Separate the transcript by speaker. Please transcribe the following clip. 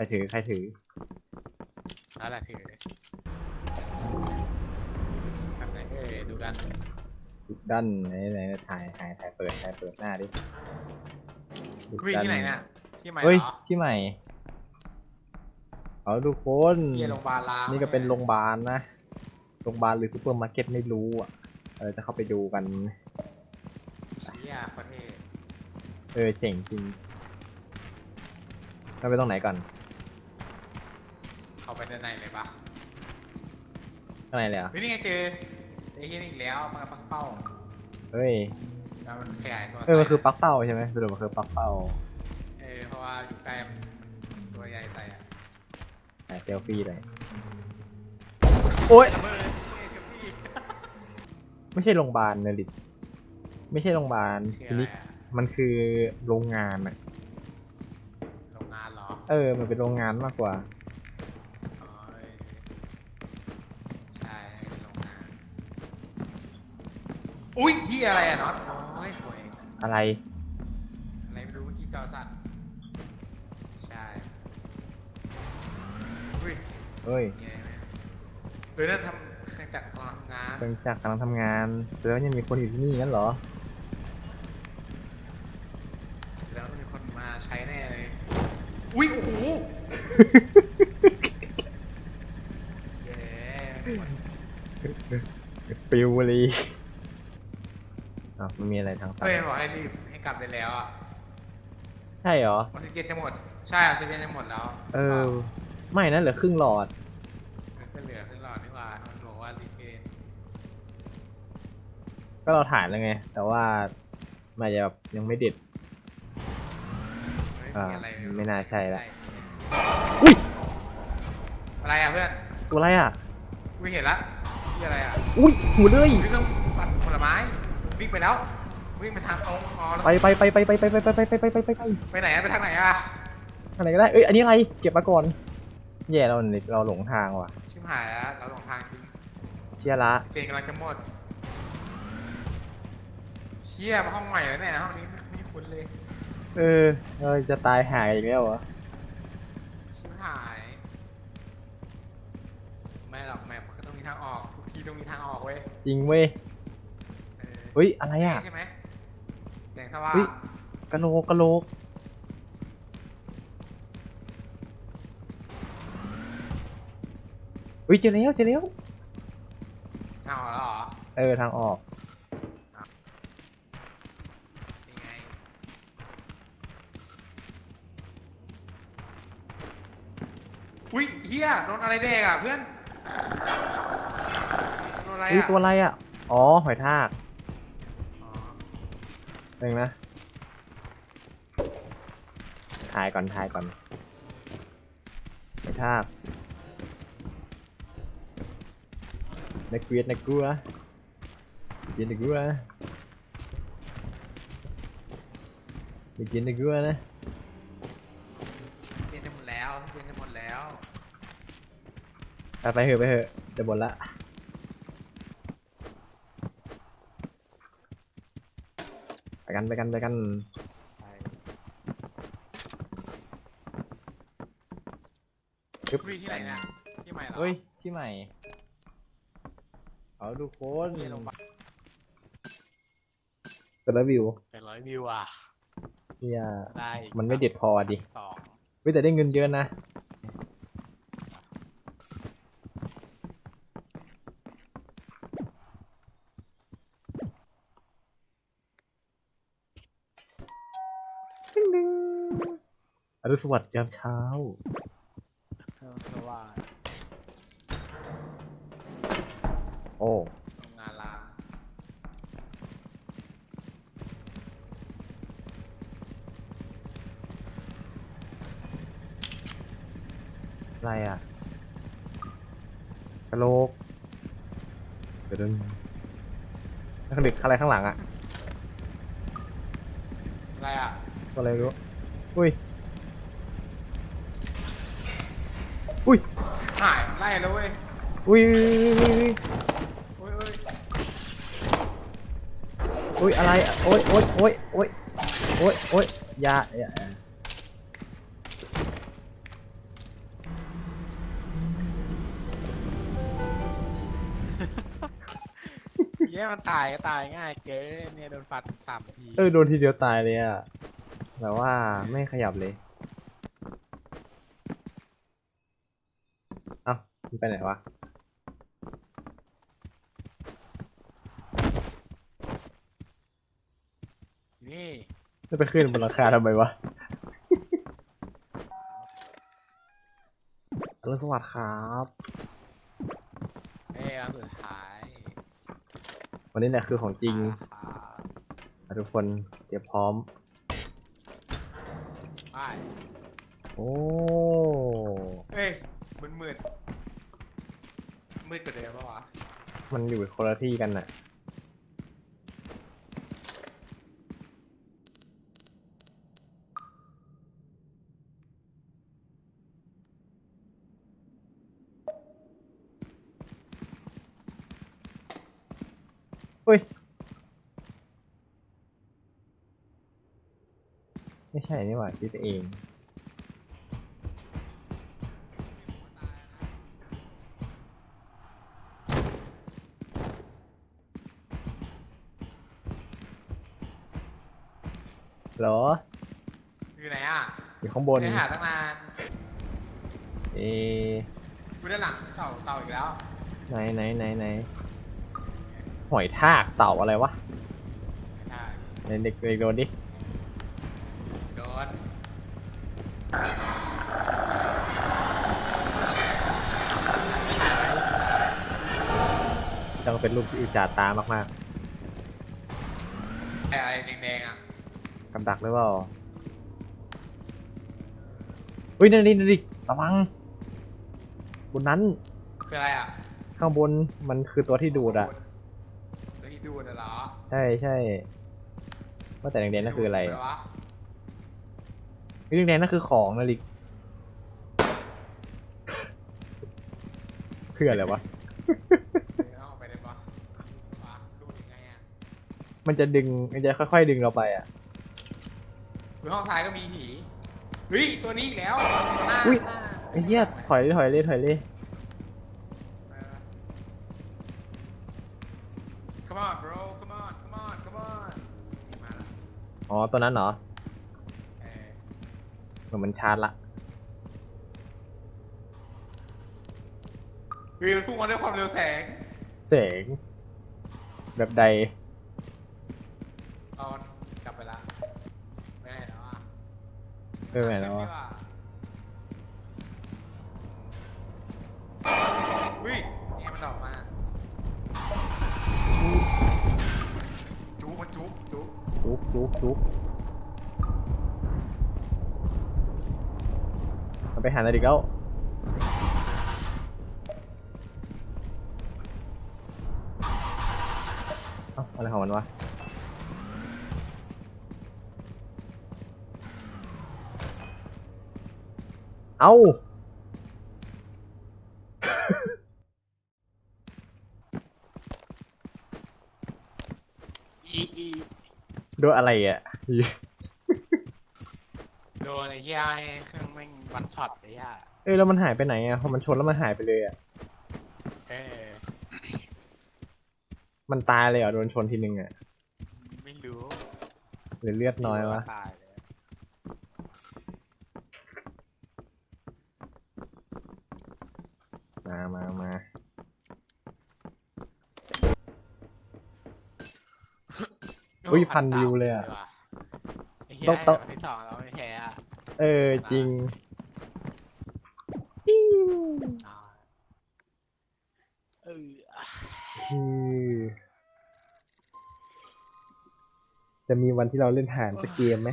Speaker 1: รถือใครถือ
Speaker 2: แล้วแหละถือเลยทำไงเอ้ยดูกัน
Speaker 1: ด้านไหนไหนถ่ายถ่ายถ่ายเปิดถ่ายเปิดหน้าดิ
Speaker 2: วิ่งที่ไหนเนี่ยที่ใหม่
Speaker 1: เฮ้ย
Speaker 2: เหรอ
Speaker 1: ที่ใหม่เอาทุกคน
Speaker 2: เยี่ยโรงพยาบาลล้าง
Speaker 1: นี่ก็เป็นโรงพยาบาลนะโรงพยาบาลหรือซูเปอร์มาร์เก็ตไม่รู้อะเราจะเข้าไปดูกัน
Speaker 2: เชี่ยประเทศ
Speaker 1: เออเจ๋งจริงเราไปตรงไหนก่อน
Speaker 2: เข้าไป ด้านในเลยปะ
Speaker 1: ข้างในเลยเหรอะ
Speaker 2: เฮ้ยนี่ไงเจอไอ้เหี้ยนี่อีกแล้วปลาปักเป้า
Speaker 1: เฮ้ย
Speaker 2: แล้วมันขยายตัว
Speaker 1: เออ มันคือปลั๊กเป้าใช่ไหมสรุปมันคือปลั๊กเป้า
Speaker 2: เออเพราะว่าอยู่ใกล้มันตัวใหญ่ใส่อะ
Speaker 1: ถ่ายเซลฟี่เลย โอ๊ย
Speaker 2: ระเบิดเอ้ยกับพี่
Speaker 1: ไม่ใช่โรงพยาบาลเนลิตไม่ใช่โรงพยาบาล
Speaker 2: คือ
Speaker 1: ที
Speaker 2: อะไร
Speaker 1: นี้
Speaker 2: อะ
Speaker 1: มันคือโรงงานอะ
Speaker 2: โรงงานเหรอ
Speaker 1: เออ มันเป็นโรงงานมากกว่า
Speaker 2: อ๋อเออใช่เป็นโรงงาน อุ้ยพี่อะไรอะน็อตโอ้ยสวย
Speaker 1: อะไร
Speaker 2: อะไรไม่รู้เมื่อกี้จอสั่นใช่อุ้ย
Speaker 1: เฮ้ย
Speaker 2: มีอะไรไหมเออนั่นทำเครื่องจักรกำลังทำงาน
Speaker 1: เครื่องจักรกำลังทำงานแล้วยังมีคนอยู่ที่นี่งั้นเหรอ
Speaker 2: แล้วต้องมีคนมาใช้แน่เลย อุ้ยโอ้โหเย้หมด
Speaker 1: ปิวเลย อะมันมีอะไรทางซ้า
Speaker 2: เฮ้ย
Speaker 1: ย
Speaker 2: บอกให้รีบให้กลับได้แล้วอะ
Speaker 1: ใช่เหรอ
Speaker 2: ออกซิเจนจะหมด ใช่ออกซิเจนจะหมดแล้ว
Speaker 1: เออ ไม่นะเหลือครึ่งหลอด
Speaker 2: ก็เหลือครึ่งหลอดนี่หว่ามันบอกว่ารีเทน
Speaker 1: ก็เราถ่ายแล้วไง แต่ว่ามันอาจจะแบบยังไม่เด็ด
Speaker 2: เฮ้ย
Speaker 1: อ่า
Speaker 2: มีอะไร
Speaker 1: ไม่น่าใช่ละ
Speaker 2: อุ้ยอะไรอะเพื่อน
Speaker 1: ตัวอะไรอะ
Speaker 2: อุ้ยเห็นละที่อะไรอะ
Speaker 1: อุ้ยหูเลย
Speaker 2: วิ่งต้องปัดผลไม้วิ่งไปแล้ว วิ่งไปทางตรงอ๋อแล้ว
Speaker 1: ไปไปไปไปไปไปไปไปไปไปไปไปไป
Speaker 2: ไปไหนอะไปทางไหนอะ
Speaker 1: ทางไหนก็ได้เอ้ยอันนี้อะไรเก็บมาก่อนแย่เราเราหลงทางว่ะ
Speaker 2: ชิบหายแล้วเราหลงทางจริง
Speaker 1: เชียละ
Speaker 2: เจนกำลังจะหมดเชี่ยมาห้องใหม่แล้วเนี่ยห้องนี้ไม่ม่คุ้นเลย
Speaker 1: เออเราจะตายหายอีกแล้วเหรอ
Speaker 2: ชิบหายไม่หรอกแมปมันก็ต้องมีทางออกทุกทีต้องมีทางออกเว้ย
Speaker 1: จริงเว้ย
Speaker 2: เฮ้
Speaker 1: ยอะไรอะ
Speaker 2: ใช่ไหม สงสว่าง
Speaker 1: เฮ้ยกะโหลกกะโหลกเฮ้ยเจอแล้วเจอแล้ว
Speaker 2: ทางออกแล้วเหรอ
Speaker 1: เออทางออก
Speaker 2: ยังไงอุ้ยเฮียโดนอะไรแดกอะเพื่อนโดนอะไร
Speaker 1: เฮ้ย
Speaker 2: อะ
Speaker 1: ตัวอะไรอะ อ๋อหอยทาก
Speaker 2: อ๋อ
Speaker 1: หนึ่งนะถ่ายก่อนถ่ายก่อนหอยทากนักเกลียดนักกลัวเกลียดนักกลัวไม่เกลียดนักกลัวนะ
Speaker 2: เรียนจะหมดแล้วเรียนจะหมดแล้ว
Speaker 1: ไปไปเถอะไปเถอะจะบ่นละ ไป กันไปกันไปกัน
Speaker 2: ไป
Speaker 1: ปึ๊บ
Speaker 2: วิ่งที่ไหนนะที่ใหม่เหรอ
Speaker 1: เฮ้ยที่ใหม่ เอาทุกคน
Speaker 2: ที่โรงพยาบาล
Speaker 1: แต่ละวิว
Speaker 2: เป็นร้อยวิวอะ
Speaker 1: เนี่ย
Speaker 2: ได้อีก
Speaker 1: มันไม่เด็ดพอดิ
Speaker 2: สอง
Speaker 1: เว้ยแต่ได้เงินเยอะนะ อรุณสวัสดิ์ยามเช้า
Speaker 2: เพราะว่า
Speaker 1: โอ้
Speaker 2: โรงงานล้าง
Speaker 1: อะไรอะกระโหลกเดี๋ยวดึงแล้วข้างเด็กอะไรข้างหลังอะ
Speaker 2: อะไร
Speaker 1: รู้อุ้ย อุ้ย
Speaker 2: หายไล่แล้วเว้ย
Speaker 1: อุ้ย
Speaker 2: อุ้ยอุ้ย
Speaker 1: อุ้ยอะไรโอ้ยโอ้ยโอ้ยโอ้ยโอ้ยโอ้ยยาอย่า
Speaker 2: เยมันตายก็ตายง่ายเก๋เนี่ยโดนฟันสามที
Speaker 1: เออโดนทีเดียวตายเลยอะ แบบว่าไม่ขยับเลยเอ้ามันไปไหนวะ
Speaker 2: นี่
Speaker 1: จะไปขึ้นบนราคาทำไมวะ อรุณสวัสดิ์ครับ
Speaker 2: เอ้ยอันสุดท้าย
Speaker 1: วันนี้เนี่ยคือของจริง
Speaker 2: อ่า
Speaker 1: อะทุกคนเตรียมพร้อม
Speaker 2: ไป
Speaker 1: โอ้
Speaker 2: เอ้ยมืดมืดมืดกว่าเดิมปะวะ
Speaker 1: มันอยู่คนละที่กันน่ะอุ้ย ไม่ใช่นี่หว่าคิดไปเองเหรอ
Speaker 2: อยู่ไหนอะ
Speaker 1: อยู่ข้างบน
Speaker 2: ไม่หาตั้งนาน
Speaker 1: เอ
Speaker 2: กูด้านหลังเต่าเต่าอีกแล้ว
Speaker 1: ไหนไหนไหนไหนหอยทากเต่าอะไรวะ
Speaker 2: ใช่
Speaker 1: ไหนเด็กเด็กโดนดิ
Speaker 2: โดน
Speaker 1: ต้องเป็นรูปที่อุจจาตามาก
Speaker 2: ไอ้อะไรแดงๆอะ
Speaker 1: ๆกับดักหรือเปล่าอุ้ยนั่นดินั่นดิระวังบนนั้น
Speaker 2: คืออะไรอะ
Speaker 1: ข้างบนมันคือตัวที่ดูดอะ
Speaker 2: ตัวที่ดูดอะเหรอ
Speaker 1: ใช่ใช่ว่าแต่แดงๆนั่นคืออะไร
Speaker 2: ดูดวะ
Speaker 1: เฮ้ยแดงๆนั่นคือของนะลิกคืออะไรวะ
Speaker 2: เอาไปได้ปะวะดูดยังไงอะ
Speaker 1: มันจะดึงมันจะค่อย ๆ ดึงเราไปอะ
Speaker 2: หรือห้องซ้ายก็มีผีเฮ้ยตัวนี้อีกแล้วหน้า
Speaker 1: อุ๊ย
Speaker 2: หน้า
Speaker 1: ไอ้เหี้ยถอยเลยถอยเลยถอยเลย
Speaker 2: เออ Come on bro come on come on come on มาละ
Speaker 1: อ๋อตัวนั้นเหรอ
Speaker 2: เออ
Speaker 1: เหมือนมันชาร์จละ
Speaker 2: เฮ้ยมันพุ่งมาด้วยความเร็วแสง
Speaker 1: แสงแบบใด
Speaker 2: เอามันกลับไปละไม่ได้แล้วอะ
Speaker 1: เออไหนแล้ววะ
Speaker 2: เฮ้ยเนี่ยมันออกมาจุกมันจุกจุก
Speaker 1: จุกจุกจุกมันไปหาอะไรดีกแล้วเอ้าอะไรของมันวะ เอ้า
Speaker 2: อีอี
Speaker 1: โดนอะไรอะ
Speaker 2: โดนไอ้เหี้ยไอ้เครื่องแม่งวันช็อตไอ้เหี้ย
Speaker 1: เอ้ยแล้วมันหายไปไหนอะพอมันชนแล้วมันหายไปเลยอะ
Speaker 2: เออ
Speaker 1: มันตายเลยเหรอโดนชนทีนึงอะ
Speaker 2: ไม่รู้
Speaker 1: หรือเลือดน้อยวะ
Speaker 2: ตายเลย
Speaker 1: มามามาอุ้ยพันวิวเลยอะ
Speaker 2: ไอ้เหี้ย
Speaker 1: ต้องต้อง
Speaker 2: วันที่สองเราไม่แพ้อะ
Speaker 1: เออจริง
Speaker 2: อ่าเออ
Speaker 1: คือจะมีวันที่เราเล่นฐานสักเกมไหม